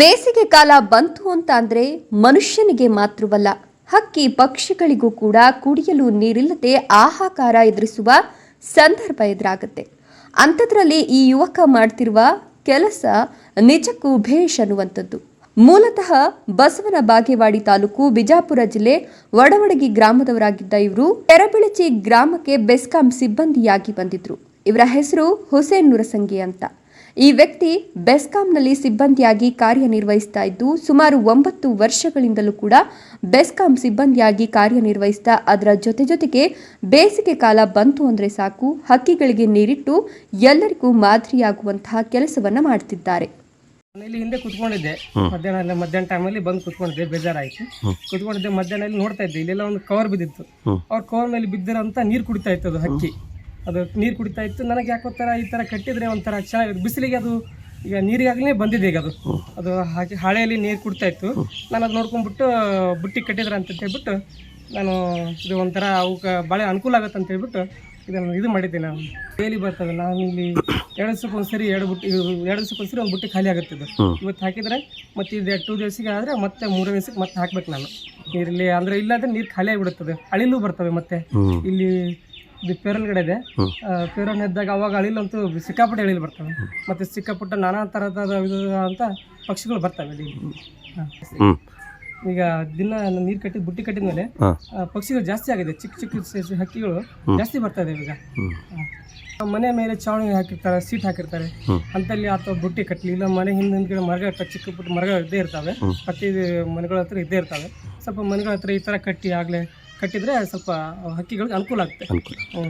ಬೇಸಿಗೆ ಕಾಲ ಬಂತು ಅಂತ ಅಂದ್ರೆ ಮನುಷ್ಯನಿಗೆ ಮಾತ್ರವಲ್ಲ, ಹಕ್ಕಿ ಪಕ್ಷಿಗಳಿಗೂ ಕೂಡ ಕುಡಿಯಲು ನೀರಿಲ್ಲದೆ ಆಹಾಕಾರ ಎದುರಿಸುವ ಸಂದರ್ಭ ಎದುರಾಗುತ್ತೆ. ಅಂಥದ್ರಲ್ಲಿ ಈ ಯುವಕ ಮಾಡ್ತಿರುವ ಕೆಲಸ ನಿಜಕ್ಕೂ ಭೇಷ್ ಅನ್ನುವಂಥದ್ದು. ಮೂಲತಃ ಬಸವನ ಬಾಗೇವಾಡಿ ತಾಲೂಕು ಬಿಜಾಪುರ ಜಿಲ್ಲೆ ವಡವಡಗಿ ಗ್ರಾಮದವರಾಗಿದ್ದ ಇವರು ತೆರಬಿಳಚಿ ಗ್ರಾಮಕ್ಕೆ ಬೆಸ್ಕಾಂ ಸಿಬ್ಬಂದಿಯಾಗಿ ಬಂದಿದ್ರು. ಇವರ ಹೆಸರು ಹುಸೇನ್ ನುರಸಂಗಿ ಅಂತ. ಈ ವ್ಯಕ್ತಿ ಬೆಸ್ಕಾಂನಲ್ಲಿ ಸಿಬ್ಬಂದಿಯಾಗಿ ಕಾರ್ಯನಿರ್ವಹಿಸ್ತಾ ಇದ್ದು ಸುಮಾರು ಒಂಬತ್ತು ವರ್ಷಗಳಿಂದಲೂ ಕೂಡ ಬೆಸ್ಕಾಂ ಸಿಬ್ಬಂದಿಯಾಗಿ ಕಾರ್ಯನಿರ್ವಹಿಸ್ತಾ ಅದರ ಜೊತೆ ಜೊತೆಗೆ ಬೇಸಿಗೆ ಕಾಲ ಬಂತು ಅಂದರೆ ಸಾಕು ಹಕ್ಕಿಗಳಿಗೆ ನೀರಿಟ್ಟು ಎಲ್ಲರಿಗೂ ಮಾದರಿಯಾಗುವಂತಹ ಕೆಲಸವನ್ನ ಮಾಡ್ತಿದ್ದಾರೆ. ಮನೇಲಿ ಹಿಂದೆ ಕುತ್ಕೊಂಡಿದ್ದೆ. ಮಧ್ಯಾಹ್ನ ಅಲ್ಲೇ ಮಧ್ಯಾಹ್ನ ಟೈಮಲ್ಲಿ ಬಂದು ಕುತ್ಕೊಂಡಿದ್ದೆ ಬೇಜಾರಾಯ್ತು. ಕುತ್ಕೊಂಡಿದ್ದೆ ಮಧ್ಯಾಹ್ನ ನೋಡ್ತಾ ಇದ್ದೆ ಇಲ್ಲೆಲ್ಲ ಒಂದು ಕವರ್ ಬಿದ್ದಿತ್ತು. ಅವ್ರ ಕವರ್ ಮೇಲೆ ಅಂತ ನೀರು ಕುಡಿತಾ ಇತ್ತು ಅದು ಹಕ್ಕಿ. ಅದು ನೀರು ಕುಡಿತಾ ಇತ್ತು. ನನಗೆ ಯಾಕೋ ಥರ ಈ ಥರ ಕಟ್ಟಿದರೆ ಒಂಥರ ಚೆನ್ನಾಗಿ ಬಿಸಿಲಿಗೆ ಅದು ಈಗ ನೀರಿಗಾಗಲೇ ಬಂದಿದೆ ಈಗ ಅದು. ಅದು ಹಾಕಿ ಹಾಳೆಯಲ್ಲಿ ನೀರು ಕುಡ್ತಾ ಇತ್ತು. ನಾನು ಅದು ನೋಡ್ಕೊಂಡ್ಬಿಟ್ಟು ಬುಟ್ಟಿ ಕಟ್ಟಿದ್ರೆ ಅಂತ ಹೇಳ್ಬಿಟ್ಟು ನಾನು ಇದು ಒಂಥರ ಅವಕ್ಕೆ ಭಾಳ ಅನುಕೂಲ ಆಗುತ್ತೆ ಅಂತ ಹೇಳ್ಬಿಟ್ಟು ಇದನ್ನು ಇದು ಮಾಡಿದ್ದೆ ನಾನು. ಡೈಲಿ ಬರ್ತದೆ. ನಾನು ಇಲ್ಲಿ ಎರಡು ದಿವಸಕ್ಕೆ ಒಂದ್ಸರಿ ಎರಡು ಬುಟ್ಟಿ ಎರಡು ದಿವಸಕ್ಕೆ ಒಂದು ಬುಟ್ಟಿ ಖಾಲಿ ಆಗುತ್ತೆ ಇದು. ಇವತ್ತು ಹಾಕಿದ್ರೆ ಮತ್ತೆ ಇದು ಟೂ ದಿವ್ಸಿಗೆ ಆದರೆ ಮತ್ತೆ ಮೂರು ದಿವಸಕ್ಕೆ ಮತ್ತೆ ಹಾಕ್ಬೇಕು ನಾನು. ನೀರಲ್ಲಿ ಅಂದರೆ ಇಲ್ಲಾಂದ್ರೆ ನೀರು ಖಾಲಿ ಆಗಿಬಿಡುತ್ತದೆ. ಅಳಿಲು ಬರ್ತವೆ ಮತ್ತೆ. ಇಲ್ಲಿ ಇದು ಗಿಡ ಇದೆ. ಪೇರನ್ ಇದ್ದಾಗ ಅವಾಗ ಅಳಿಲಂತೂ ಸಿಕ್ಕಾಪಟ್ಟೆ ಅಳಿಲು ಬರ್ತವೆ. ಮತ್ತೆ ಸಿಕ್ಕಾಪುಟ್ಟ ನಾನಾ ಥರದ ಅಂತ ಪಕ್ಷಿಗಳು ಬರ್ತವೆ ಇಲ್ಲಿ ಈಗ ದಿನ ನೀರು ಕಟ್ಟಿದ ಬುಟ್ಟಿ ಕಟ್ಟಿದ ಮೇಲೆ ಪಕ್ಷಿಗಳು ಜಾಸ್ತಿ ಆಗಿದೆ. ಚಿಕ್ಕ ಚಿಕ್ಕ ಹಕ್ಕಿಗಳು ಜಾಸ್ತಿ ಬರ್ತಾ ಇದೆ ಈಗ. ಮನೆ ಮೇಲೆ ಚಾವಣಿ ಹಾಕಿರ್ತಾರೆ ಸೀಟ್ ಹಾಕಿರ್ತಾರೆ. ಅಂತಲ್ಲಿ ಅಥವಾ ಬುಟ್ಟಿ ಕಟ್ಟಲಿ ಇಲ್ಲ ಮನೆ ಹಿಂದೆ ಹಿಂದ್ಗಡೆ ಮರಗಳು ಚಿಕ್ಕ ಪುಟ್ಟ ಮರಗಳು ಇದ್ದೇ ಇರ್ತವೆ. ಪ್ರತಿ ಮನೆಗಳ ಹತ್ರ ಇದ್ದೇ ಇರ್ತವೆ. ಸ್ವಲ್ಪ ಮನೆಗಳ ಹತ್ರ ಈ ಥರ ಕಟ್ಟಿ ಆಗಲೇ ಕಟ್ಟಿದ್ರೆ ಸ್ವಲ್ಪ ಹಕ್ಕಿಗಳಿಗೆ ಅನುಕೂಲ ಆಗುತ್ತೆ ಅನುಕೂಲ ಹ್ಞೂ